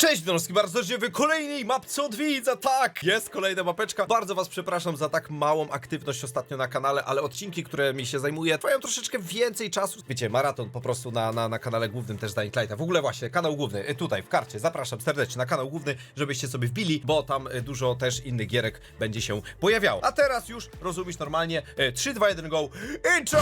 Cześć, Donowski, bardzo serdecznie w kolejnej mapce od widza, tak, jest kolejna mapeczka. Bardzo was przepraszam za tak małą aktywność ostatnio na kanale, ale odcinki, które mi się zajmuje, trwają troszeczkę więcej czasu. Wiecie, maraton po prostu na, na, na kanale głównym też Dying Lighta. W ogóle właśnie, kanał główny, y, tutaj w karcie, zapraszam serdecznie na kanał główny, żebyście sobie wbili, bo tam y, dużo też innych gierek będzie się pojawiało. A teraz już rozumiesz normalnie, y, 3, 2, 1, go, intro!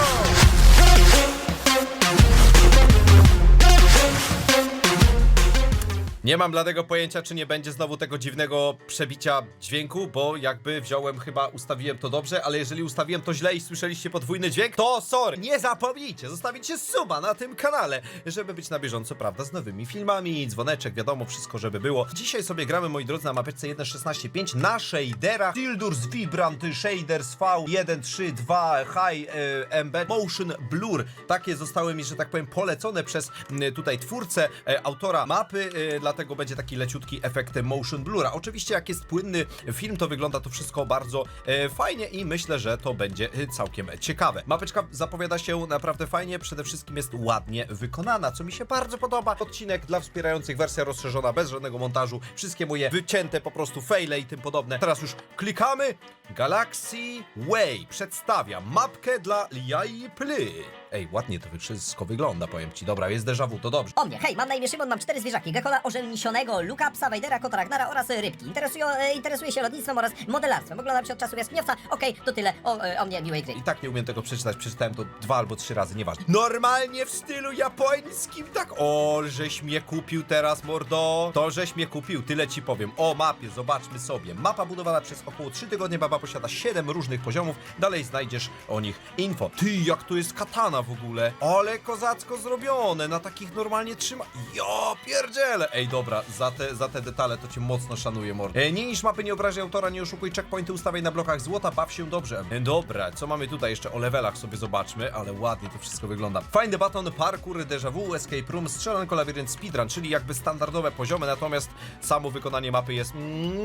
Nie mam dlatego pojęcia, czy nie będzie znowu tego dziwnego przebicia dźwięku, bo jakby wziąłem, chyba ustawiłem to dobrze, ale jeżeli ustawiłem to źle i słyszeliście podwójny dźwięk, to sorry. Nie zapomnijcie, zostawicie suba na tym kanale, żeby być na bieżąco, prawda, z nowymi filmami, dzwoneczek, wiadomo, wszystko, żeby było. Dzisiaj sobie gramy, moi drodzy, na mapeczce 1.16.5 na shaderach Tildur's Vibrant Shaders V132 High e, Motion Blur. Takie zostały mi, że tak powiem, polecone przez m, tutaj twórcę, e, autora mapy, e, będzie taki leciutki efekt motion blura. Oczywiście jak jest płynny film, to wygląda to wszystko bardzo e, fajnie i myślę, że to będzie e, całkiem ciekawe. Mapeczka zapowiada się naprawdę fajnie, przede wszystkim jest ładnie wykonana, co mi się bardzo podoba. Odcinek dla wspierających, wersja rozszerzona, bez żadnego montażu, wszystkie moje wycięte po prostu faile i tym podobne. Teraz już klikamy. Galaxy Way przedstawia mapkę dla Jai Ply. Ej, ładnie to wszystko wygląda, powiem ci. Dobra, jest déjà vu, to dobrze. O mnie, hej, mam na imię Szymon, mam cztery zwierzaki, gekola ożelnisionego, lukapsa, wajdera, kota Ragnara oraz e, rybki. Interesują, e, interesuję się lotnictwem oraz modelarstwem. Oglądam się od czasu jaskiniowca. Okej, to tyle o, e, o mnie, miłej gry. I tak nie umiem tego przeczytać, przeczytałem to dwa albo trzy razy, nieważne. Normalnie w stylu japońskim, tak? O, żeś mnie kupił teraz, mordo. To żeś mnie kupił, tyle ci powiem. O mapie, zobaczmy sobie. Mapa budowana przez około 3 tygodnie, mapa posiada 7 różnych poziomów. Dalej znajdziesz o nich info. Ty, jak to jest katana w ogóle. Ale kozacko zrobione, na takich normalnie trzyma... Jo, pierdziele. Ej, dobra, za te, za te detale to cię mocno szanuję, mordo. E, nie niż mapy, nie obrażaj autora, nie oszukuj, checkpointy ustawiaj na blokach złota, baw się dobrze. E, dobra, co mamy tutaj jeszcze? O levelach sobie zobaczmy, ale ładnie to wszystko wygląda. Find the button, parkour, déjà vu, escape room, strzelanko, labirynt, speedrun, czyli jakby standardowe poziomy, natomiast samo wykonanie mapy jest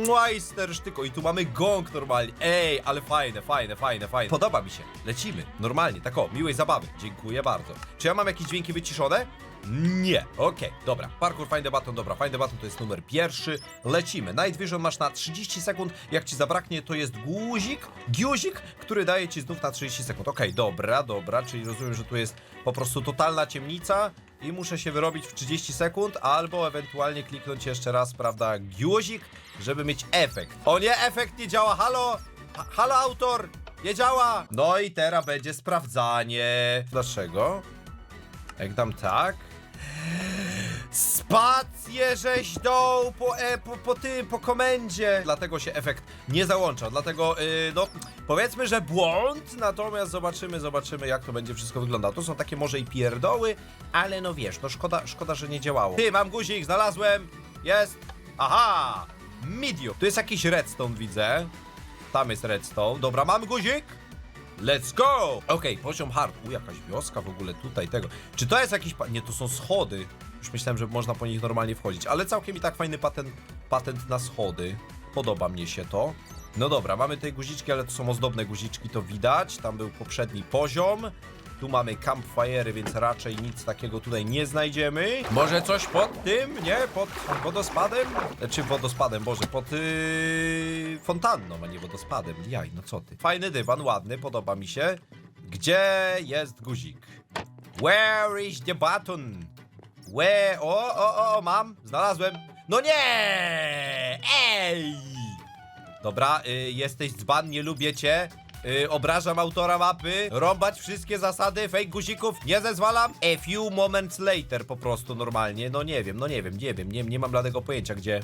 majstersztyko i tu mamy gong normalnie. Ej, ale fajne, fajne, fajne, fajne. Podoba mi się. Lecimy, normalnie, tak o, miłej zabawy. Dziękuję bardzo. Czy ja mam jakieś dźwięki wyciszone? Nie. Okej, dobra. Parkour Find the Button, dobra. Find the Button to jest numer pierwszy. Lecimy. Night Vision masz na 30 sekund. Jak ci zabraknie, to jest guzik, guzik, który daje ci znów na 30 sekund. Okej, dobra, dobra. Czyli rozumiem, że tu jest po prostu totalna ciemnica i muszę się wyrobić w 30 sekund, albo ewentualnie kliknąć jeszcze raz, prawda, guzik, żeby mieć efekt. O nie, efekt nie działa. Halo? Ha halo, autor? Nie działa! No i teraz będzie sprawdzanie. Dlaczego? Jak dam tak? Spację żeś dał po, e, po, po tym, po komendzie. Dlatego się efekt nie załącza. Dlatego, yy, no, powiedzmy, że błąd. Natomiast zobaczymy, zobaczymy, jak to będzie wszystko wyglądało. To są takie może i pierdoły, ale no wiesz, no szkoda, szkoda, że nie działało. Ty, mam guzik, znalazłem. Jest. Aha! Medium. Tu jest jakiś redstone, widzę. Tam jest redstone. Dobra, mam guzik. Let's go! Okej, poziom hard. U, jakaś wioska w ogóle tutaj tego. Czy to jest jakiś... Nie, to są schody. Już myślałem, że można po nich normalnie wchodzić, ale całkiem i tak fajny patent, patent na schody. Podoba mnie się to. No dobra, mamy tutaj guziczki, ale to są ozdobne guziczki, to widać. Tam był poprzedni poziom. Tu mamy campfire, więc raczej nic takiego tutaj nie znajdziemy. Może coś pod tym, nie? Pod wodospadem? Czy wodospadem, Boże, pod yy, fontanną, a nie wodospadem. Jaj, no co ty. Fajny dywan, ładny, podoba mi się. Gdzie jest guzik? Where is the button? Where? O, o, o, mam, znalazłem. No nie! Ej! Dobra, y, jesteś dzban, nie lubię cię. Y, obrażam autora mapy. Rąbać wszystkie zasady, fake guzików, nie zezwalam. A few moments later po prostu normalnie. No nie wiem, no nie wiem, nie wiem, nie, nie mam bladego pojęcia, gdzie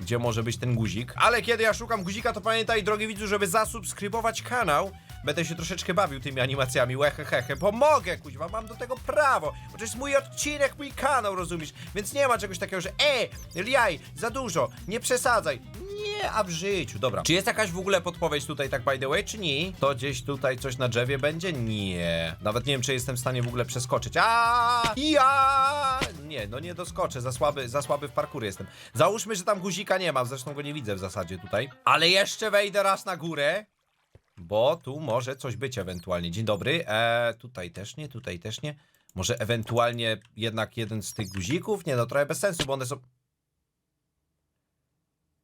gdzie może być ten guzik. Ale kiedy ja szukam guzika, to pamiętaj, drogi widzu, żeby zasubskrybować kanał. Będę się troszeczkę bawił tymi animacjami, łehehehe. Pomogę, kuźwa, mam do tego prawo. Bo to jest mój odcinek, mój kanał, rozumiesz? Więc nie ma czegoś takiego, że e, Liaj, za dużo, nie przesadzaj. Nie, a w życiu, dobra. Czy jest jakaś w ogóle podpowiedź tutaj, tak by the way, czy nie? To gdzieś tutaj coś na drzewie będzie? Nie. Nawet nie wiem, czy jestem w stanie w ogóle przeskoczyć. A, ja! Nie, no nie doskoczę, za słaby, za słaby w parkurze jestem. Załóżmy, że tam guzika nie ma, zresztą go nie widzę w zasadzie tutaj. Ale jeszcze wejdę raz na górę. Bo tu może coś być ewentualnie. Dzień dobry. E, tutaj też nie, tutaj też nie. Może ewentualnie jednak jeden z tych guzików? Nie, no trochę bez sensu, bo one są...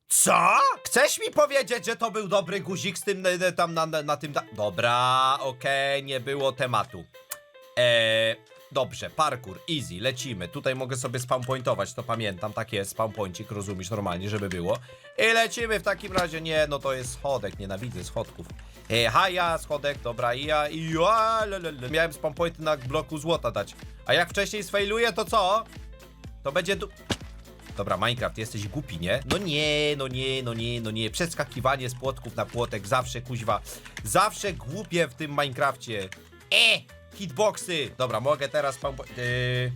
Co? Chcesz mi powiedzieć, że to był dobry guzik z tym e, tam na, na, na tym... Da- Dobra, okej, nie było tematu. Eee, dobrze, parkour, easy, lecimy. Tutaj mogę sobie spampointować, to pamiętam, tak jest, spampointik, rozumiesz, normalnie, żeby było. I lecimy w takim razie, nie, no to jest schodek, nienawidzę schodków. E, haja, schodek, dobra, i ja, i ja. Miałem spampointy na bloku złota dać. A jak wcześniej sfailuję, to co? To będzie tu... Dobra, Minecraft, jesteś głupi, nie? No nie, no nie, no nie, no nie. Przeskakiwanie z płotków na płotek, zawsze kuźwa. Zawsze głupie w tym Minecrafcie. E! Hitboxy! Dobra, mogę teraz pam... Yy...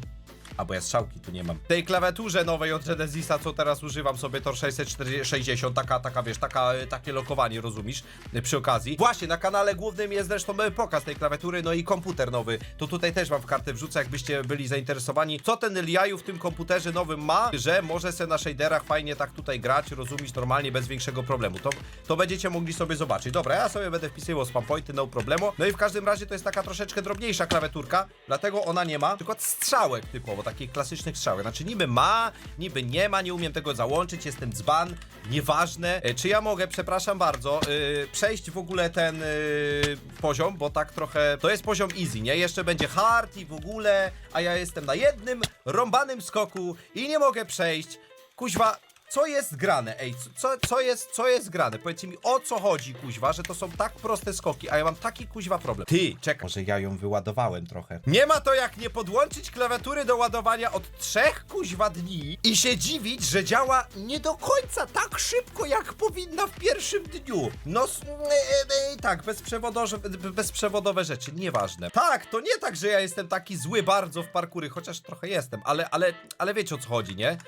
Bo ja strzałki tu nie mam. W tej klawiaturze nowej od Genesisa, co teraz używam sobie, Tor 660, taka, taka, wiesz, taka, y, takie lokowanie, rozumiesz? Y, Przy okazji. Właśnie, na kanale głównym jest zresztą y, pokaz tej klawiatury, no i komputer nowy. To tutaj też wam w kartę wrzucę, jakbyście byli zainteresowani. Co ten Liaju w tym komputerze nowym ma, że może se na shaderach fajnie tak tutaj grać, rozumieć normalnie, bez większego problemu. To, to będziecie mogli sobie zobaczyć. Dobra, ja sobie będę wpisywał spam pointy, no problemu. No i w każdym razie to jest taka troszeczkę drobniejsza klawiaturka, dlatego ona nie ma tylko strzałek typowo, takich klasycznych strzałek. Znaczy niby ma, niby nie ma, nie umiem tego załączyć, jestem dzban, nieważne. E, Czy ja mogę, przepraszam bardzo, yy, przejść w ogóle ten yy, poziom, bo tak trochę, to jest poziom easy, nie? Jeszcze będzie hard i w ogóle, a ja jestem na jednym rąbanym skoku i nie mogę przejść. Kuźwa, co jest grane? Ej, co, co, jest, co jest grane? Powiedzcie mi, o co chodzi, kuźwa, że to są tak proste skoki, a ja mam taki kuźwa problem. Ty, czekaj, może ja ją wyładowałem trochę. Nie ma to jak nie podłączyć klawiatury do ładowania od trzech kuźwa dni i się dziwić, że działa nie do końca tak szybko, jak powinna w pierwszym dniu. No, s- e, e, tak, bezprzewodowe, bezprzewodowe rzeczy, nieważne. Tak, to nie tak, że ja jestem taki zły bardzo w parkury, chociaż trochę jestem, ale, ale, ale wiecie o co chodzi, nie?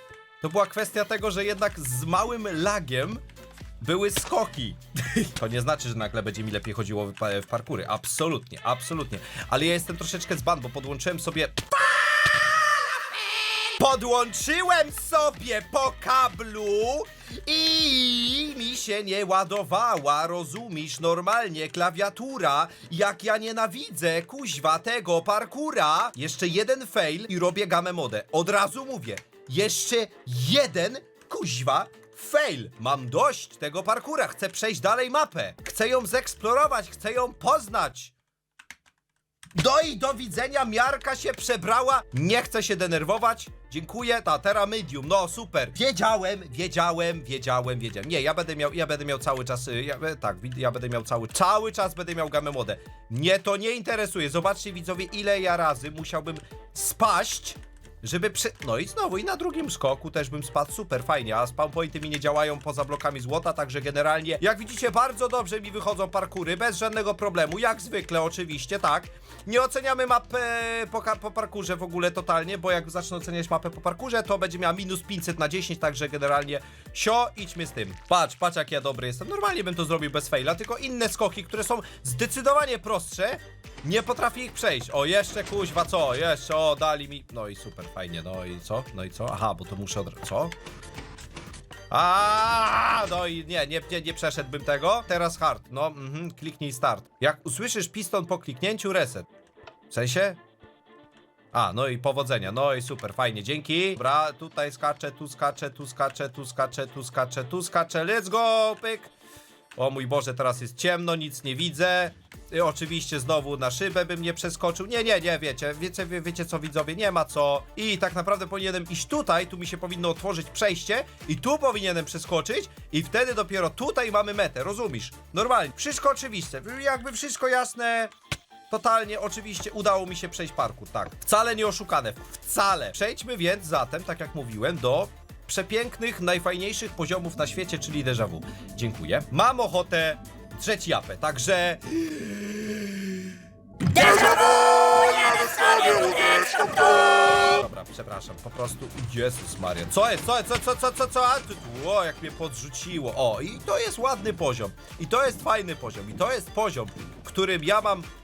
To była kwestia tego, że jednak z małym lagiem były skoki. To nie znaczy, że nagle będzie mi lepiej chodziło w, pa- w parkury. Absolutnie, absolutnie. Ale ja jestem troszeczkę dzban, bo podłączyłem sobie... Podłączyłem sobie po kablu i mi się nie ładowała, rozumiesz, normalnie klawiatura, jak ja nienawidzę kuźwa tego parkura. Jeszcze jeden fail i robię gamę modę. Od razu mówię, jeszcze jeden kuźwa fail. Mam dość tego parkura, chcę przejść dalej mapę. Chcę ją zeksplorować, chcę ją poznać. Do i do widzenia, miarka się przebrała. Nie chcę się denerwować. Dziękuję, ta teraz medium, no super. Wiedziałem, wiedziałem, wiedziałem, wiedziałem. Nie, ja będę miał, ja będę miał cały czas, y, ja, tak, ja będę miał cały, cały czas będę miał gamę młodę. Mnie to nie interesuje. Zobaczcie widzowie, ile ja razy musiałbym spaść, żeby przy... No i znowu, i na drugim skoku też bym spadł super fajnie, a spawn pointy mi nie działają poza blokami złota, także generalnie, jak widzicie, bardzo dobrze mi wychodzą parkury, bez żadnego problemu, jak zwykle oczywiście, tak. Nie oceniamy map e, po, po parkurze w ogóle totalnie, bo jak zacznę oceniać mapę po parkurze, to będzie miała minus 500 na 10, także generalnie sio, idźmy z tym. Patrz, patrz jak ja dobry jestem, normalnie bym to zrobił bez faila, tylko inne skoki, które są zdecydowanie prostsze, nie potrafię ich przejść. O, jeszcze kuźwa, co? Jeszcze, o, dali mi. No i super, fajnie, no i co? No i co? Aha, bo to muszę od. Co? A, no i nie, nie, nie, nie przeszedłbym tego. Teraz hard, no, mhm, kliknij start. Jak usłyszysz piston po kliknięciu, reset. W sensie? A, no i powodzenia, no i super, fajnie, dzięki. Dobra, tutaj skaczę, tu skaczę, tu skaczę, tu skaczę, tu skaczę, tu skaczę, let's go, pyk. O mój Boże, teraz jest ciemno, nic nie widzę. I oczywiście znowu na szybę bym nie przeskoczył. Nie, nie, nie, wiecie, wiecie, wie, wiecie co widzowie, nie ma co. I tak naprawdę powinienem iść tutaj, tu mi się powinno otworzyć przejście i tu powinienem przeskoczyć i wtedy dopiero tutaj mamy metę, rozumiesz? Normalnie, wszystko oczywiste, jakby wszystko jasne. Totalnie, oczywiście udało mi się przejść parkour, tak. Wcale nie oszukane, wcale. Przejdźmy więc zatem, tak jak mówiłem, do przepięknych, najfajniejszych poziomów na świecie, czyli déjà vu. Dziękuję. Mam ochotę drzeć japę, także... Dobra, przepraszam, po prostu Jezus Maria. Co jest, co jest, co, co, co, co, co? O, jak mnie podrzuciło. O, i to jest ładny poziom. I to jest fajny poziom. I to jest poziom, w którym ja mam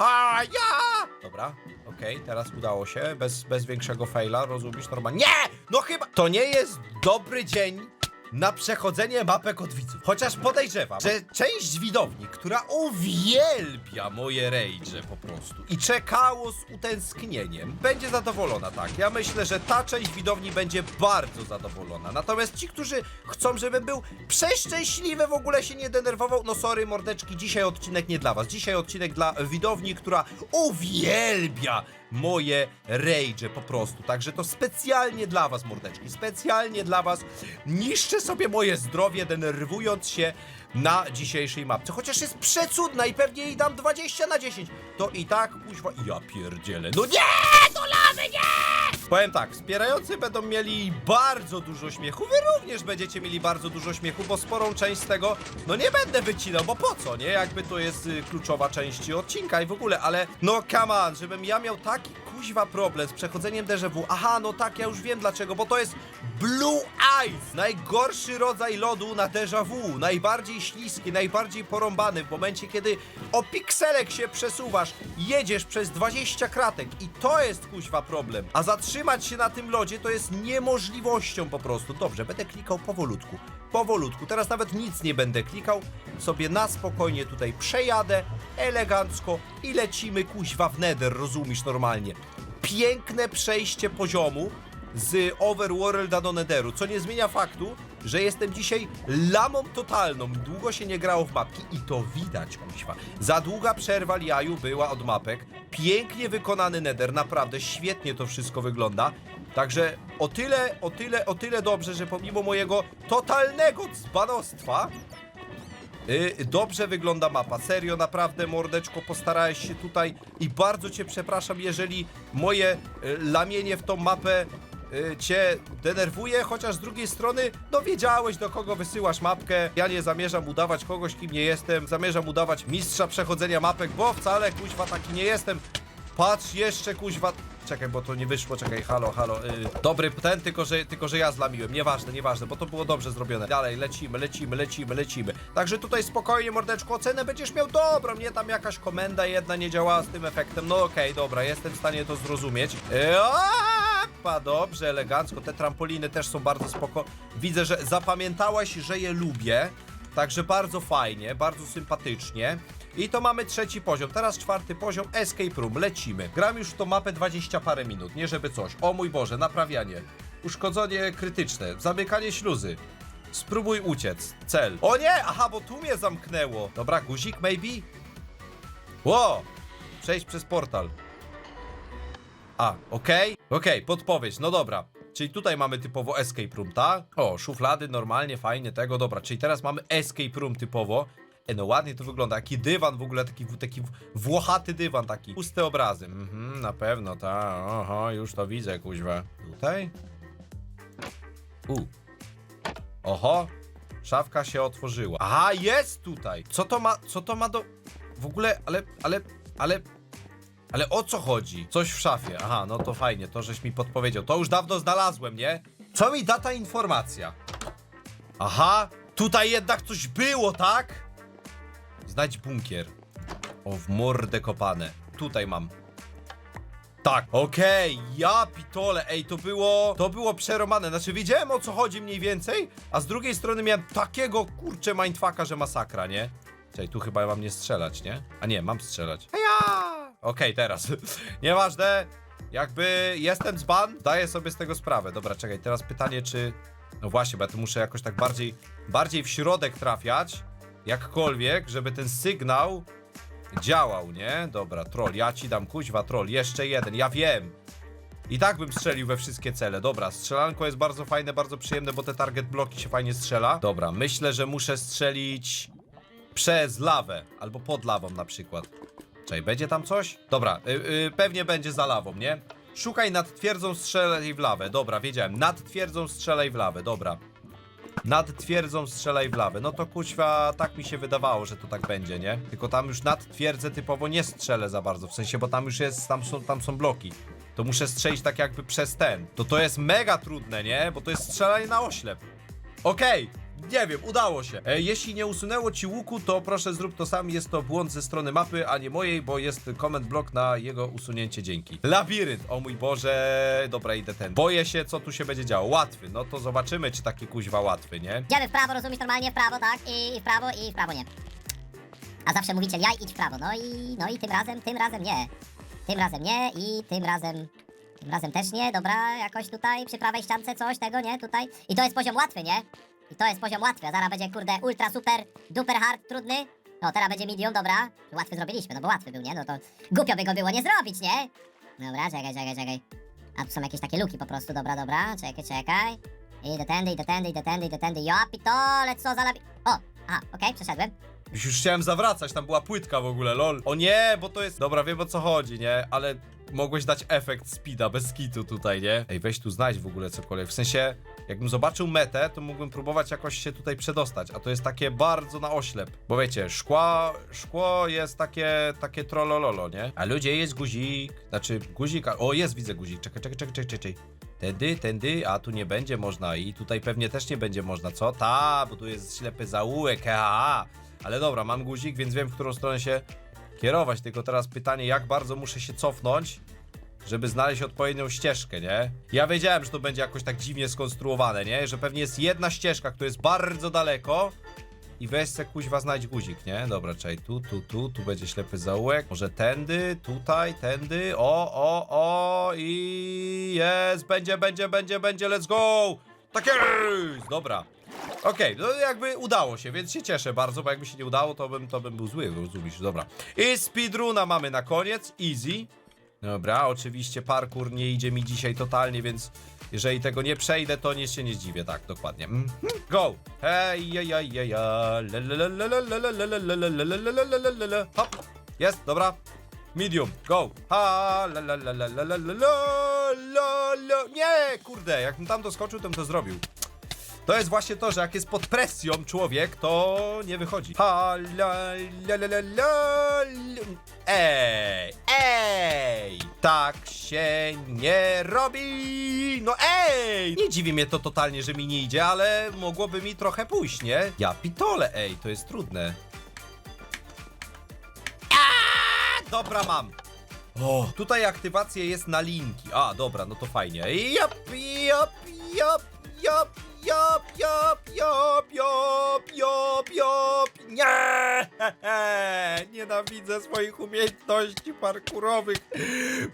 Ha, ja! Dobra, okej, teraz udało się, bez, bez większego faila, rozumiesz, normalnie. Nie! No chyba... To nie jest dobry dzień na przechodzenie mapek od widzów. Chociaż podejrzewam, że część widowni, która uwielbia moje rage po prostu i czekało z utęsknieniem, będzie zadowolona, tak. Ja myślę, że ta część widowni będzie bardzo zadowolona. Natomiast ci, którzy chcą, żebym był przeszczęśliwy, w ogóle się nie denerwował, no sorry, mordeczki, dzisiaj odcinek nie dla was. Dzisiaj odcinek dla widowni, która uwielbia moje rage po prostu. Także to specjalnie dla was, mordeczki, specjalnie dla was niszczę sobie moje zdrowie, denerwując się na dzisiejszej mapce. Chociaż jest przecudna i pewnie jej dam 20 na 10. To i tak, kuźwa, ja pierdzielę. No nie, do lawy, nie! Powiem tak, wspierający będą mieli bardzo dużo śmiechu, wy również będziecie mieli bardzo dużo śmiechu, bo sporą część z tego, no nie będę wycinał, bo po co, nie? Jakby to jest y, kluczowa część odcinka i w ogóle, ale no come on, żebym ja miał taki kuźwa problem z przechodzeniem vu. Aha, no tak, ja już wiem dlaczego, bo to jest Blue Ice, najgorszy rodzaj lodu na déjà vu, najbardziej śliski, najbardziej porąbany w momencie, kiedy o pikselek się przesuwasz, jedziesz przez 20 kratek i to jest kuźwa problem. A zatrzymać się na tym lodzie to jest niemożliwością po prostu. Dobrze, będę klikał powolutku, powolutku. Teraz nawet nic nie będę klikał, sobie na spokojnie tutaj przejadę, elegancko i lecimy kuźwa w nether, rozumiesz normalnie. Piękne przejście poziomu z Overworlda do Netheru, co nie zmienia faktu, że jestem dzisiaj lamą totalną. Długo się nie grało w mapki i to widać, kuźwa. Za długa przerwa Liaju była od mapek. Pięknie wykonany Nether, naprawdę świetnie to wszystko wygląda. Także o tyle, o tyle, o tyle dobrze, że pomimo mojego totalnego dzbanostwa, Y, dobrze wygląda mapa, serio, naprawdę mordeczko, postarałeś się tutaj i bardzo cię przepraszam, jeżeli moje y, lamienie w tą mapę y, cię denerwuje, chociaż z drugiej strony, no wiedziałeś do kogo wysyłasz mapkę, ja nie zamierzam udawać kogoś, kim nie jestem, zamierzam udawać mistrza przechodzenia mapek, bo wcale, kuźwa, taki nie jestem. Patrz jeszcze, kuźwa, Czekaj, bo to nie wyszło, czekaj, halo, halo. Yy, dobry ten, tylko że, tylko że ja zlamiłem. Nieważne, nieważne, bo to było dobrze zrobione. Dalej, lecimy, lecimy, lecimy, lecimy. Także tutaj spokojnie, mordeczko, ocenę będziesz miał dobrą. Nie tam jakaś komenda jedna nie działała z tym efektem. No okej, dobra, jestem w stanie to zrozumieć. Opa, dobrze, elegancko. Te trampoliny też są bardzo spoko. Widzę, że zapamiętałaś, że je lubię. Także bardzo fajnie, bardzo sympatycznie. I to mamy trzeci poziom. Teraz czwarty poziom, Escape Room. Lecimy. Gram już w tą mapę 20 parę minut, nie żeby coś. O mój Boże, naprawianie. Uszkodzenie krytyczne, zamykanie śluzy. Spróbuj uciec. Cel. O nie! Aha, bo tu mnie zamknęło. Dobra, guzik maybe? Ło! Przejść przez portal. A, okej. Okej, podpowiedź, no dobra. Czyli tutaj mamy typowo escape room, tak? O, szuflady, normalnie, fajnie, tego, dobra. Czyli teraz mamy escape room typowo. E, no ładnie to wygląda. Jaki dywan w ogóle, taki, taki włochaty dywan taki. Puste obrazy. Mhm, na pewno, tak. Oho, już to widzę, kuźwa. Tutaj? U. Oho, szafka się otworzyła. Aha, jest tutaj. Co to ma, co to ma do... W ogóle, ale, ale, ale... Ale o co chodzi? Coś w szafie. Aha, no to fajnie, to żeś mi podpowiedział. To już dawno znalazłem, nie? Co mi da ta informacja? Aha, tutaj jednak coś było, tak? Znajdź bunkier. O, w mordę kopane. Tutaj mam. Tak, okej, ja pitole, ej, to było, to było przeromane, znaczy wiedziałem o co chodzi mniej więcej, a z drugiej strony miałem takiego, kurczę, mindfucka, że masakra, nie? Czekaj, tu chyba mam nie strzelać, nie? A nie, mam strzelać. Heja! Okej, teraz, nieważne, jakby jestem dzban, daję sobie z tego sprawę. Dobra, czekaj, teraz pytanie, czy, no właśnie, bo ja tu muszę jakoś tak bardziej, bardziej w środek trafiać, jakkolwiek, żeby ten sygnał działał, nie? Dobra, troll, ja ci dam kuźwa, troll, jeszcze jeden, ja wiem. I tak bym strzelił we wszystkie cele. Dobra, strzelanko jest bardzo fajne, bardzo przyjemne, bo te target bloki się fajnie strzela. Dobra, myślę, że muszę strzelić przez lawę, albo pod lawą na przykład. Czekaj, będzie tam coś? Dobra, y, y, pewnie będzie za lawą, nie? Szukaj nad twierdzą, strzelaj w lawę. Dobra, wiedziałem. Nad twierdzą, strzelaj w lawę. Dobra. Nad twierdzą, strzelaj w lawę. No to kuźwa, tak mi się wydawało, że to tak będzie, nie? Tylko tam już nad twierdzę typowo nie strzelę za bardzo. W sensie, bo tam już jest, tam są, tam są bloki. To muszę strzelić tak jakby przez ten. To to jest mega trudne, nie? Bo to jest strzelanie na oślep. Okej, nie wiem, udało się. E, jeśli nie usunęło ci łuku, to proszę zrób to sam. Jest to błąd ze strony mapy, a nie mojej, bo jest comment block na jego usunięcie dzięki. Labirynt, o mój Boże. Dobra, idę ten. Boję się, co tu się będzie działo. Łatwy, no to zobaczymy, czy taki kuźwa łatwy, nie? Idziemy w prawo, rozumiesz normalnie w prawo, tak? I w prawo, i w prawo nie. A zawsze mówicie jaj, idź w prawo. No i, no i tym razem, tym razem nie. Tym razem nie i tym razem, tym razem też nie. Dobra, jakoś tutaj przy prawej ściance coś tego, nie? Tutaj. I to jest poziom łatwy, nie? I to jest poziom łatwy, a zaraz będzie, kurde, ultra, super, duper hard, trudny. No, teraz będzie medium, dobra. Łatwy zrobiliśmy, no bo łatwy był, nie? No to głupio by go było nie zrobić, nie? Dobra, czekaj, czekaj, czekaj. A tu są jakieś takie luki po prostu, dobra, dobra, czekaj, czekaj. Idę tędy, idę tędy, idę tędy, idę tędy. Ja pitole, co za labi... O, aha, okej, przeszedłem. Już chciałem zawracać, tam była płytka w ogóle, lol. O nie, bo to jest... Dobra, wiem o co chodzi, nie? Ale mogłeś dać efekt speeda bez kitu tutaj, nie? Ej, weź tu znajdź w ogóle cokolwiek. W sensie, jakbym zobaczył metę, to mógłbym próbować jakoś się tutaj przedostać, a to jest takie bardzo na oślep. Bo wiecie, szkła, szkło jest takie, takie trollololo, nie? A ludzie, jest guzik. Znaczy, guzik, a... o jest, widzę guzik. Czekaj, czekaj, czekaj, czekaj, czekaj. Tędy, tędy, a tu nie będzie można i tutaj pewnie też nie będzie można, co? Ta, bo tu jest ślepy zaułek, ha. Ale dobra, mam guzik, więc wiem, w którą stronę się kierować. Tylko teraz pytanie, jak bardzo muszę się cofnąć, żeby znaleźć odpowiednią ścieżkę, nie? Ja wiedziałem, że to będzie jakoś tak dziwnie skonstruowane, nie? Że pewnie jest jedna ścieżka, która jest bardzo daleko i weź se kuźwa znajdź guzik, nie? Dobra, czekaj, tu, tu, tu, tu będzie ślepy zaułek, może tędy, tutaj, tędy, o, o, o i jest, będzie, będzie, będzie, będzie, let's go! Tak jest! Dobra. Okej, no jakby udało się, więc się cieszę bardzo, bo jakby się nie udało, to bym, to bym był zły, rozumiesz, dobra. I speedruna mamy na koniec, easy. Dobra, oczywiście parkour nie idzie mi dzisiaj totalnie, więc jeżeli tego nie przejdę, to nie się nie zdziwię, tak, dokładnie. Mhm. Go! Hej, hop, jest, dobra. Medium, go! Ha, la, la, la, la, la, la, la, la, la. Nie, kurde, jakbym tam doskoczył, to bym to zrobił. To jest właśnie to, że jak jest pod presją człowiek, to nie wychodzi. Ha, la, la, la, la, la. Ej, ej! Tak się nie robi! No ej! Nie dziwi mnie to totalnie, że mi nie idzie, ale mogłoby mi trochę pójść, nie? Ja pitole, ej, to jest trudne. Dobra, mam. O, tutaj aktywacja jest na linki. A, dobra, no to fajnie. Jop, jop, jop, jop, jop, jop, jop, jop, jop, jop. Nie! Nienawidzę swoich umiejętności parkurowych,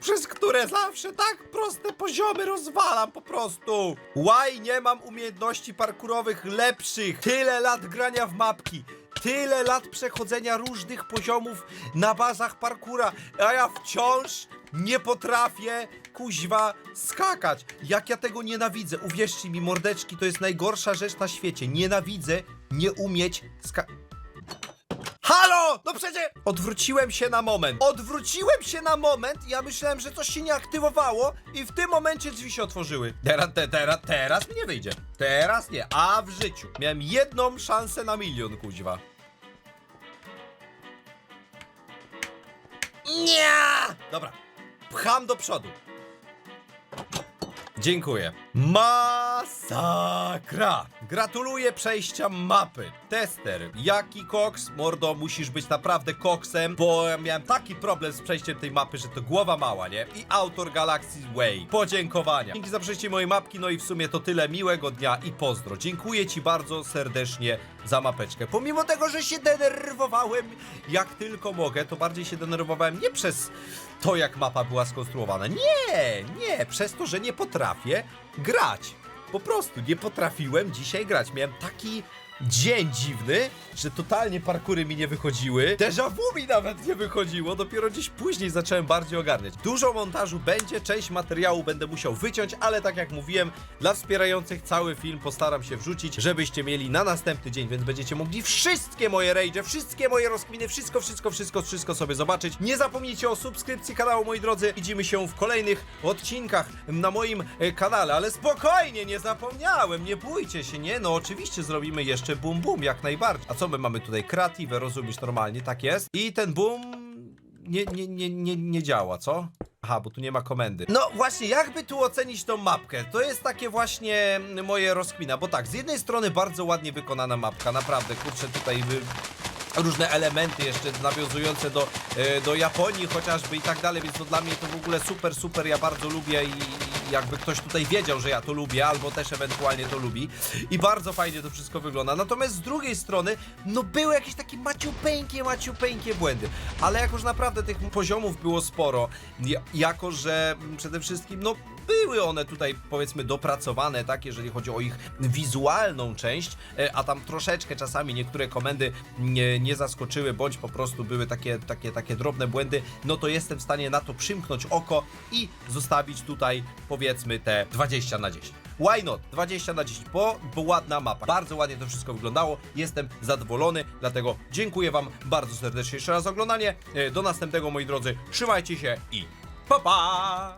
przez które zawsze tak proste poziomy rozwalam po prostu. Why nie mam umiejętności parkurowych lepszych? Tyle lat grania w mapki. Tyle lat przechodzenia różnych poziomów na bazach parkura, a ja wciąż nie potrafię kuźwa skakać. Jak ja tego nienawidzę. Uwierzcie mi, mordeczki, to jest najgorsza rzecz na świecie. Nienawidzę nie umieć skakać. Halo! No przecież odwróciłem się na moment. Odwróciłem się na moment. Ja myślałem, że coś się nie aktywowało i w tym momencie drzwi się otworzyły. Teraz, te, teraz, teraz mi nie wyjdzie. Teraz nie, a w życiu. Miałem jedną szansę na milion, kuźwa. Nie! Dobra, pcham do przodu. Dziękuję. Masakra! Gratuluję przejścia mapy. Tester, jaki koks? Mordo, musisz być naprawdę koksem, bo ja miałem taki problem z przejściem tej mapy, że to głowa mała, nie? I autor Galaxy Way. Podziękowania. Dzięki za przejście mojej mapki, no i w sumie to tyle. Miłego dnia i pozdro. Dziękuję ci bardzo serdecznie za mapeczkę. Pomimo tego, że się denerwowałem jak tylko mogę, to bardziej się denerwowałem nie przez to, jak mapa była skonstruowana. Nie, nie, przez to, że nie potrafię grać. Po prostu nie potrafiłem dzisiaj grać. Miałem taki dzień dziwny, że totalnie parkury mi nie wychodziły. Déjà vu mi nawet nie wychodziło, dopiero gdzieś później zacząłem bardziej ogarniać. Dużo montażu będzie, część materiału będę musiał wyciąć, ale tak jak mówiłem, dla wspierających cały film postaram się wrzucić, żebyście mieli na następny dzień, więc będziecie mogli wszystkie moje rage, wszystkie moje rozkminy, wszystko, wszystko, wszystko, wszystko sobie zobaczyć. Nie zapomnijcie o subskrypcji kanału, moi drodzy. Widzimy się w kolejnych odcinkach na moim e, kanale, ale spokojnie, nie zapomniałem, nie bójcie się, nie? No oczywiście zrobimy jeszcze boom boom, jak najbardziej. A co my mamy tutaj? Kreatywę, rozumiesz normalnie, tak jest. I ten boom nie, nie, nie, nie, nie działa, co? Aha, bo tu nie ma komendy. No właśnie, jakby tu ocenić tą mapkę? To jest takie właśnie moje rozkmina, bo tak, z jednej strony bardzo ładnie wykonana mapka, naprawdę, kurczę, tutaj y, różne elementy jeszcze nawiązujące do, e, do Japonii chociażby i tak dalej, więc to dla mnie to w ogóle super, super, ja bardzo lubię i, jakby ktoś tutaj wiedział, że ja to lubię, albo też ewentualnie to lubi i bardzo fajnie to wszystko wygląda. Natomiast z drugiej strony, no były jakieś takie maciupeńkie, maciupeńkie błędy, ale jakoż naprawdę tych poziomów było sporo, ja- jako że przede wszystkim, no były one tutaj powiedzmy dopracowane, tak, jeżeli chodzi o ich wizualną część, e, a tam troszeczkę czasami niektóre komendy nie, nie zaskoczyły, bądź po prostu były takie, takie, takie drobne błędy, no to jestem w stanie na to przymknąć oko i zostawić tutaj powiedzmy te 20 na 10. Why not? 20 na 10, bo, bo ładna mapa. Bardzo ładnie to wszystko wyglądało. Jestem zadowolony, dlatego dziękuję Wam bardzo serdecznie jeszcze raz za oglądanie. E, Do następnego, moi drodzy. Trzymajcie się i pa pa!